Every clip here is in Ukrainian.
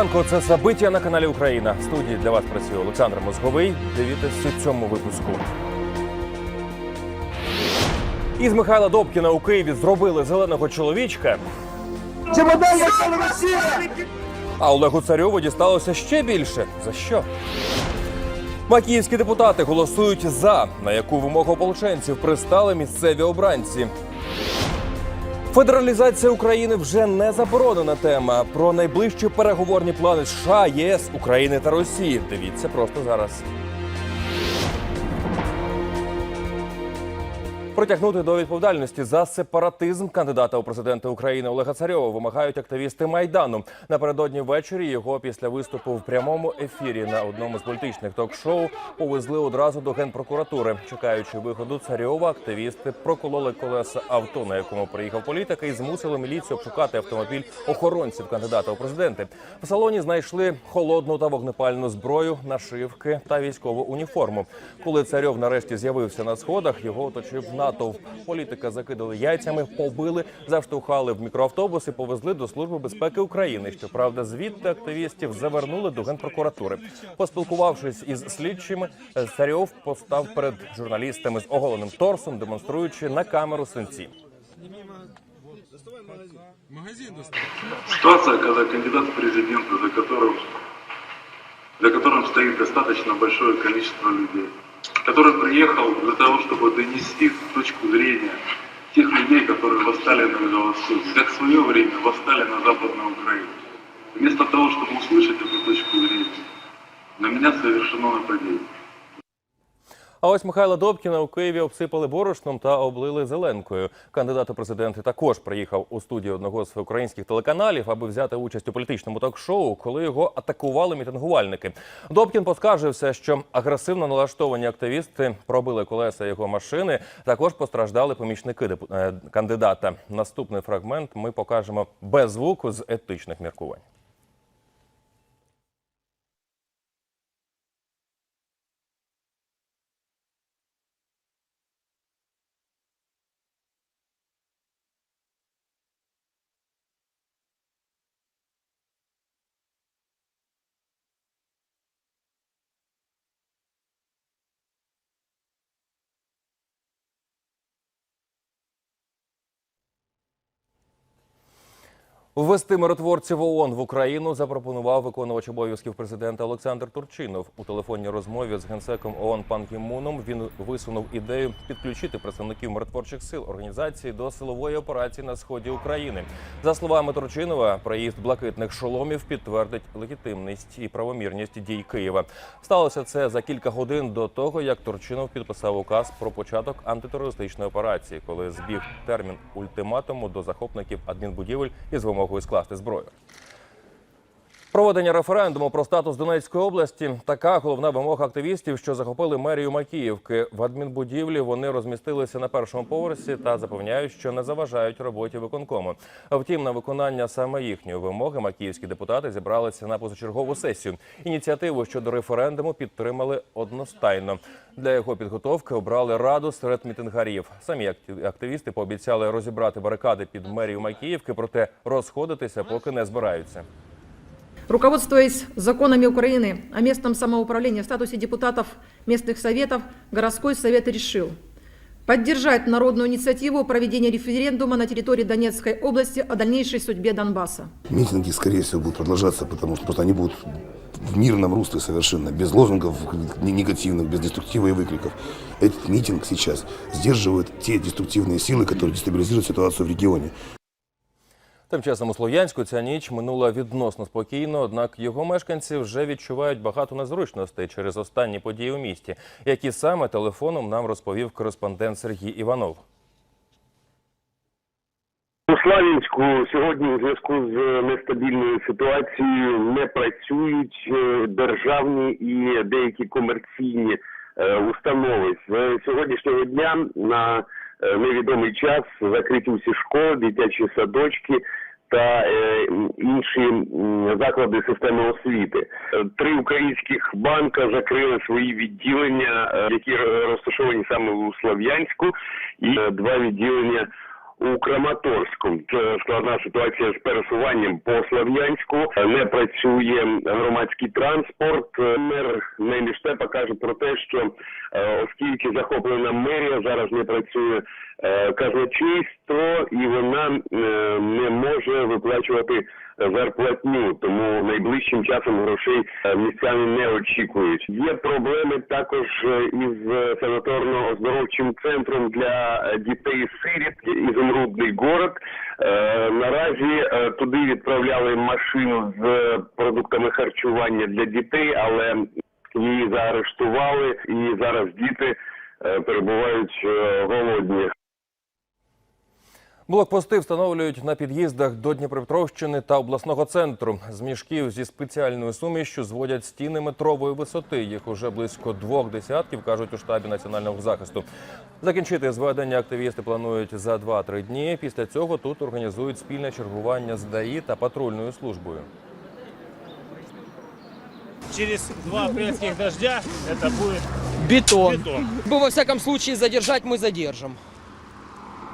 Ранку. Це Забиття на каналі Україна. В студії для вас працює Олександр Мозговий. Дивіться у цьому випуску. Із Михайла Добкіна у Києві зробили зеленого чоловічка. Чемодан Росія! А Олегу Царьову дісталося ще більше. За що? Макіївські депутати голосують за, на яку вимогу ополченців пристали місцеві обранці. Федералізація України вже не заборонена тема. Про найближчі переговорні плани США, ЄС, України та Росії. Дивіться просто зараз. Притягнути до відповідальності за сепаратизм кандидата у президенти України Олега Царьова вимагають активісти майдану. Напередодні ввечері його після виступу в прямому ефірі на одному з політичних ток-шоу повезли одразу до генпрокуратури. Чекаючи виходу Царьова, активісти прокололи колеса авто, на якому приїхав політик, і змусили міліцію обшукати автомобіль охоронців кандидата у президенти. В салоні знайшли холодну та вогнепальну зброю, нашивки та військову уніформу. Коли царьов нарешті з'явився на сходах, його оточив натовп. Політика закидали яйцями, побили, заштовхали в мікроавтобус і повезли до служби безпеки України. Щоправда, звідти активістів завернули до генпрокуратури. Поспілкувавшись із слідчими, царьов постав перед журналістами з оголеним торсом, демонструючи на камеру синці. Магазин достал. Ситуация, когда кандидат в президенты, за которым, за которым стоит достаточно большое количество людей, который приехал для того, чтобы донести точку зрения тех людей, которые восстали на Мегаловскую, как в свое время восстали на Западную Украину. Вместо того, чтобы услышать эту точку зрения, на меня совершено нападение. А ось Михайла Добкіна у Києві обсипали борошном та облили зеленкою. Кандидат у президенти також приїхав у студію одного з українських телеканалів, аби взяти участь у політичному ток-шоу, коли його атакували мітингувальники. Добкін поскаржився, що агресивно налаштовані активісти пробили колеса його машини. Також постраждали помічники е, кандидата. Наступний фрагмент ми покажемо без звуку з етичних міркувань. Ввести миротворців ООН в Україну запропонував виконувач обов'язків президента Олександр Турчинов. У телефонній розмові з генсеком ООН Пан Кі він висунув ідею підключити представників миротворчих сил організації до силової операції на сході України. За словами Турчинова, проїзд блакитних шоломів підтвердить легітимність і правомірність дій Києва. Сталося це за кілька годин до того, як Турчинов підписав указ про початок антитерористичної операції, коли збіг термін ультиматуму до захопників адмінбудівель із вимогою скласти зброю. Проведення референдуму про статус Донецької області така головна вимога активістів, що захопили мерію Макіївки. В адмінбудівлі вони розмістилися на першому поверсі та запевняють, що не заважають роботі виконкому. Втім, на виконання саме їхньої вимоги макіївські депутати зібралися на позачергову сесію. Ініціативу щодо референдуму підтримали одностайно. Для його підготовки обрали раду серед мітингарів. Самі активісти пообіцяли розібрати барикади під мерію Макіївки, проте розходитися поки не збираються. Руководствуясь законами Украины о местном самоуправлении в статусе депутатов местных советов, городской совет решил поддержать народную инициативу проведения референдума на территории Донецкой области о дальнейшей судьбе Донбасса. Митинги, скорее всего, будут продолжаться, потому что просто они будут в мирном русле совершенно, без лозунгов не- негативных, без деструктива и выкриков. Этот митинг сейчас сдерживает те деструктивные силы, которые дестабилизируют ситуацию в регионе. Тим часом у Слов'янську ця ніч минула відносно спокійно, однак його мешканці вже відчувають багато незручностей через останні події у місті, які саме телефоном нам розповів кореспондент Сергій Іванов. У Славянську сьогодні у зв'язку з нестабільною ситуацією не працюють е, державні і деякі комерційні е, установи. З сьогоднішнього дня на е, невідомий час закриті всі школи, дитячі садочки та е, інші заклади системи освіти. Три українських банка закрили свої відділення, е, які розташовані саме у Слов'янську, і е, два відділення у Краматорську. Це складна ситуація з пересуванням по Слов'янську. Не працює громадський транспорт. Мер Нелі Штепа каже про те, що е, оскільки захоплена мерія зараз не працює е, казначейство, і вона е, не може виплачувати зарплатню, тому найближчим часом грошей е, містяни не очікують. Є проблеми також е, із е, санаторно-оздоровчим центром для е, дітей сиріт ізумрудний город. Е, Наразі е, туди відправляли машину з е, продуктами харчування для дітей, але її заарештували, і зараз діти е, перебувають е, голодні. Блокпости встановлюють на під'їздах до Дніпропетровщини та обласного центру. З мішків зі спеціальною сумішчю зводять стіни метрової висоти. Їх уже близько двох десятків, кажуть у штабі національного захисту. Закінчити зведення активісти планують за 2-3 дні. Після цього тут організують спільне чергування з ДАІ та патрульною службою. Через два апрельских дождя это будет Бетон. бетон. Мы во всяком случае задержать мы задержим.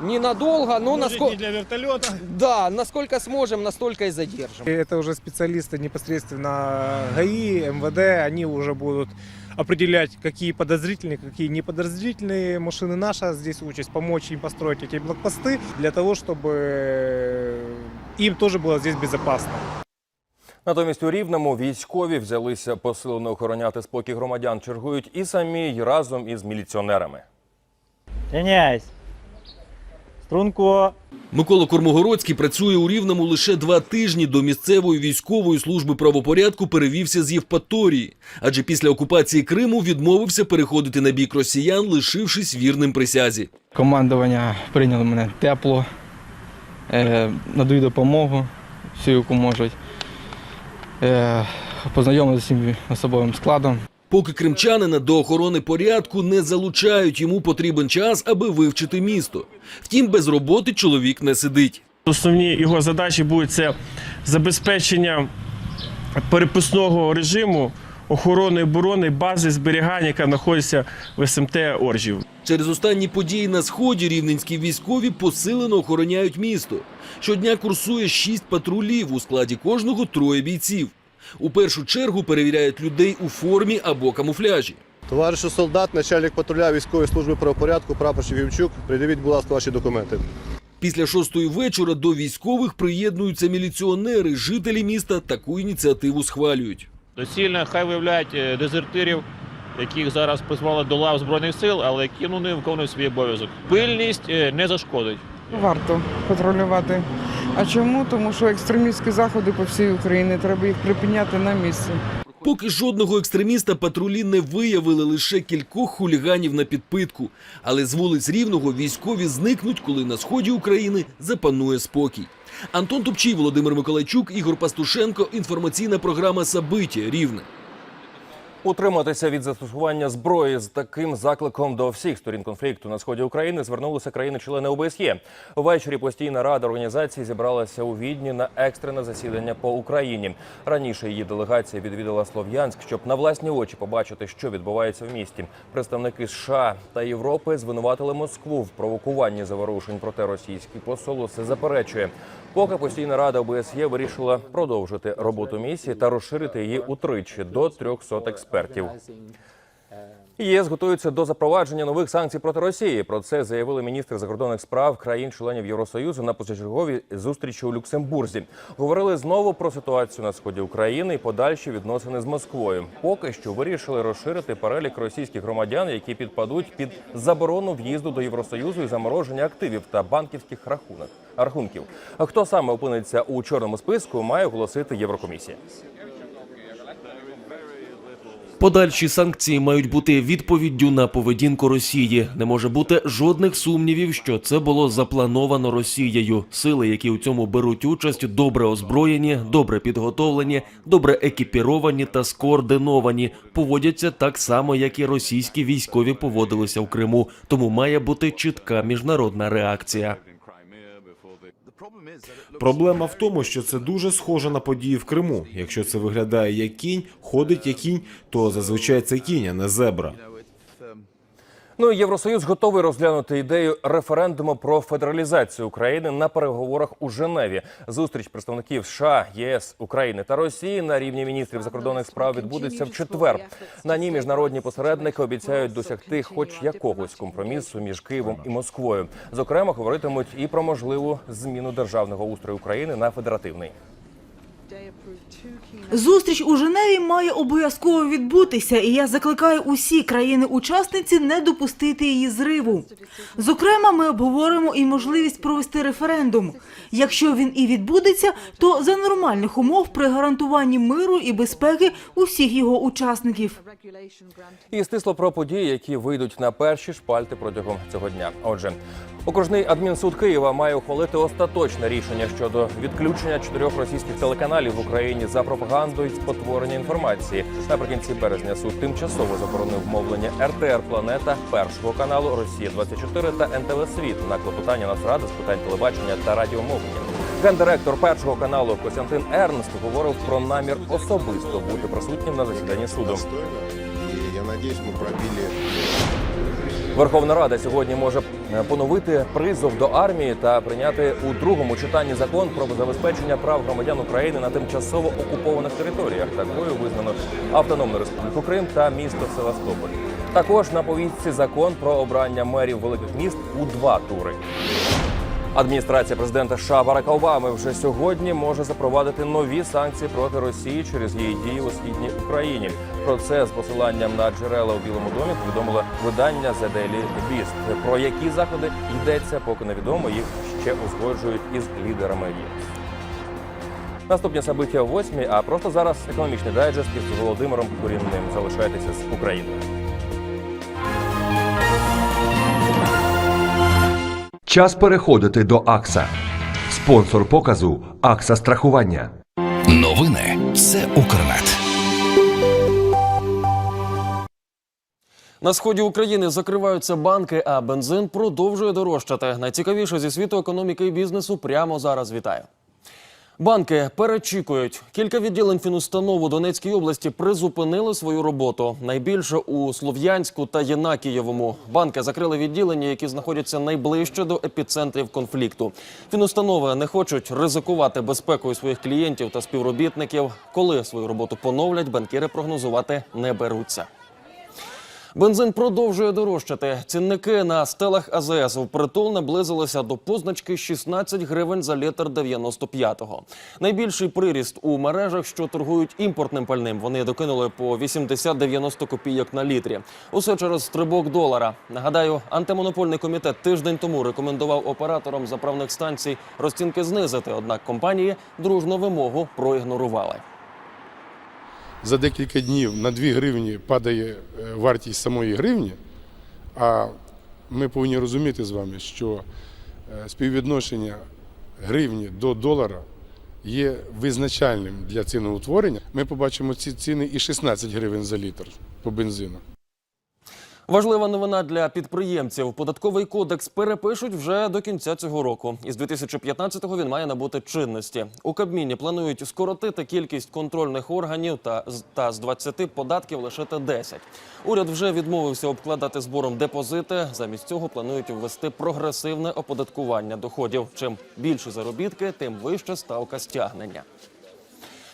Ненадолго, но Может, насколько... не для вертолета. Да, насколько сможем, настолько и задержим. И Это уже специалисты непосредственно ГАИ, МВД, они уже будут определять, какие подозрительные, какие неподозрительные машины. Наша здесь участь помочь им построить эти блокпосты для того, чтобы им тоже было здесь безопасно. Натомість у Рівному військові взялися посилено охороняти спокій громадян. Чергують і самі, і разом із міліціонерами. Рівняйсь. Струнко. Микола Кормогородський працює у Рівному лише два тижні до місцевої військової служби правопорядку перевівся з Євпаторії, адже після окупації Криму відмовився переходити на бік росіян, лишившись вірним присязі. Командування прийняло мене тепло, е, надають допомогу всю, яку можуть. Е, познайомилися з особовим складом. Поки кримчанина до охорони порядку не залучають, йому потрібен час, аби вивчити місто. Втім, без роботи чоловік не сидить. Основні його задачі будуть це забезпечення переписного режиму охорони оборони бази зберігання, яка знаходиться в СМТ Оржів. Через останні події на сході рівненські військові посилено охороняють місто. Щодня курсує шість патрулів, у складі кожного троє бійців. У першу чергу перевіряють людей у формі або камуфляжі. Товаришу солдат, начальник патруля військової служби правопорядку, прапорщик Вівчук, придивіть, будь ласка, ваші документи. Після шостої вечора до військових приєднуються міліціонери. Жителі міста таку ініціативу схвалюють. Доцільно хай виявляють е, дезертирів, яких зараз призвали до лав Збройних сил, але які ну, не виконують свій обов'язок. Пильність е, не зашкодить. Варто патрулювати. А чому? Тому що екстремістські заходи по всій Україні треба їх припиняти на місці. Поки жодного екстреміста патрулі не виявили лише кількох хуліганів на підпитку. Але з вулиць Рівного військові зникнуть, коли на сході України запанує спокій. Антон Тупчій, Володимир Миколайчук, Ігор Пастушенко. Інформаційна програма Сабиття Рівне. Утриматися від застосування зброї з таким закликом до всіх сторін конфлікту на сході України звернулися країни-члени ОБСЄ. Ввечері постійна рада організації зібралася у Відні на екстрене засідання по Україні. Раніше її делегація відвідала Слов'янськ, щоб на власні очі побачити, що відбувається в місті. Представники США та Європи звинуватили Москву в провокуванні заворушень. Проте російський посол усе заперечує. Поки постійна рада ОБСЄ вирішила продовжити роботу місії та розширити її утричі до 300 експертів. ЄС готується до запровадження нових санкцій проти Росії. Про це заявили міністри закордонних справ країн-членів Євросоюзу на позачерговій зустрічі у Люксембурзі. Говорили знову про ситуацію на сході України і подальші відносини з Москвою. Поки що вирішили розширити перелік російських громадян, які підпадуть під заборону в'їзду до Євросоюзу і замороження активів та банківських рахунок рахунків. Хто саме опиниться у чорному списку, має оголосити Єврокомісія. Подальші санкції мають бути відповіддю на поведінку Росії. Не може бути жодних сумнівів, що це було заплановано Росією. Сили, які у цьому беруть участь, добре озброєні, добре підготовлені, добре екіпіровані та скоординовані. Поводяться так само, як і російські військові поводилися в Криму. Тому має бути чітка міжнародна реакція. Проблема в тому, що це дуже схоже на події в Криму. Якщо це виглядає як кінь, ходить як кінь, то зазвичай це кінь, а не зебра. Ну і Євросоюз готовий розглянути ідею референдуму про федералізацію України на переговорах у Женеві. Зустріч представників США, ЄС, України та Росії на рівні міністрів закордонних справ відбудеться в четвер. На ній міжнародні посередники обіцяють досягти хоч якогось компромісу між Києвом і Москвою. Зокрема, говоритимуть і про можливу зміну державного устрою України на федеративний. Зустріч у Женеві має обов'язково відбутися, і я закликаю усі країни-учасниці не допустити її зриву. Зокрема, ми обговоримо і можливість провести референдум. Якщо він і відбудеться, то за нормальних умов при гарантуванні миру і безпеки усіх його учасників. І стисло про події, які вийдуть на перші шпальти протягом цього дня. Отже, окружний адмінсуд Києва має ухвалити остаточне рішення щодо відключення чотирьох російських телеканалів в Україні за пропаганду і спотворення інформації. Наприкінці березня суд тимчасово заборонив мовлення РТР Планета першого каналу Росія 24 та НТВ Світ на клопотання Нацради з питань телебачення та радіомовлення. Гендиректор першого каналу Костянтин Ернст говорив про намір особисто бути присутнім на засіданні суду. Я надеюсь, мы пробили Верховна Рада сьогодні може поновити призов до армії та прийняти у другому читанні закон про забезпечення прав громадян України на тимчасово окупованих територіях. Такою визнано Автономну Республіку Крим та місто Севастополь. Також на повістці закон про обрання мерів великих міст у два тури. Адміністрація президента США Барака Обами вже сьогодні може запровадити нові санкції проти Росії через її дії у східній Україні. Про це з посиланням на джерела у Білому домі повідомило видання The Daily Beast. Про які заходи йдеться, поки невідомо. Їх ще узгоджують із лідерами ЄС. Наступні собиття о восьмій, а просто зараз економічний дайджест із Володимиром Курінним. Залишайтеся з Україною. Час переходити до АКСА. Спонсор показу АКСА страхування. Новини це Укрнет. На сході України закриваються банки, а бензин продовжує дорожчати. Найцікавіше зі світу економіки і бізнесу прямо зараз вітаю. Банки перечікують. Кілька відділень фінустанов у Донецькій області призупинили свою роботу. Найбільше у Слов'янську та Єнакієвому. Банки закрили відділення, які знаходяться найближче до епіцентрів конфлікту. Фінустанови не хочуть ризикувати безпекою своїх клієнтів та співробітників. Коли свою роботу поновлять, банкіри прогнозувати не беруться. Бензин продовжує дорожчати. Цінники на стелах АЗС впритул наблизилися до позначки 16 гривень за літр 95-го. Найбільший приріст у мережах, що торгують імпортним пальним. Вони докинули по 80-90 копійок на літрі. Усе через стрибок долара. Нагадаю, антимонопольний комітет тиждень тому рекомендував операторам заправних станцій розцінки знизити. Однак компанії дружно вимогу проігнорували. За декілька днів на 2 гривні падає е, вартість самої гривні, а ми повинні розуміти з вами, що е, співвідношення гривні до долара є визначальним для ціноутворення. Ми побачимо ці ціни і 16 гривень за літр по бензину. Важлива новина для підприємців. Податковий кодекс перепишуть вже до кінця цього року. Із 2015-го він має набути чинності. У Кабміні планують скоротити кількість контрольних органів та, та з 20 податків лишити 10. Уряд вже відмовився обкладати збором депозити. Замість цього планують ввести прогресивне оподаткування доходів. Чим більше заробітки, тим вища ставка стягнення.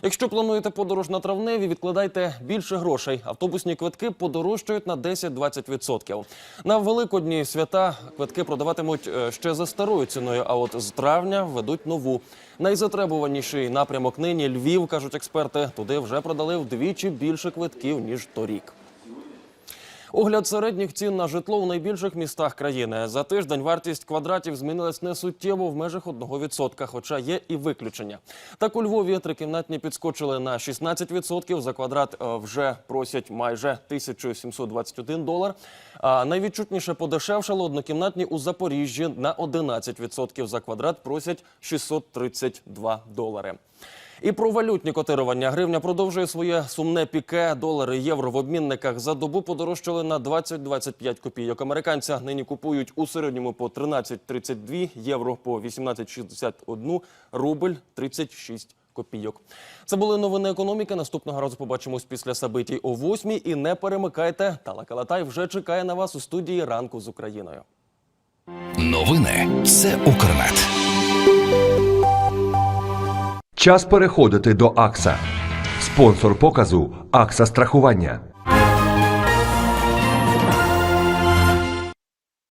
Якщо плануєте подорож на травневі, відкладайте більше грошей. Автобусні квитки подорожчають на 10-20%. На великодні свята квитки продаватимуть е, ще за старою ціною. А от з травня введуть нову. Найзатребуваніший напрямок нині Львів, кажуть експерти. Туди вже продали вдвічі більше квитків ніж торік. Огляд середніх цін на житло у найбільших містах країни. За тиждень вартість квадратів змінилась не суттєво в межах 1%, хоча є і виключення. Так у Львові трикімнатні підскочили на 16%. За квадрат е, вже просять майже 1721 долар. А найвідчутніше подешевшало однокімнатні у Запоріжжі на 11%. За квадрат просять 632 долари. І про валютні котирування. Гривня продовжує своє сумне піке. Долари, євро в обмінниках за добу подорожчали на 20-25 копійок. Американця нині купують у середньому по 13,32, євро по 18,61, рубль 36 копійок. Це були новини економіки. Наступного разу побачимось після Сабитій о 8 І не перемикайте. Тала Калатай вже чекає на вас у студії ранку з Україною. Новини це Укрнет. Час переходити до АКСА. Спонсор показу АКСА страхування.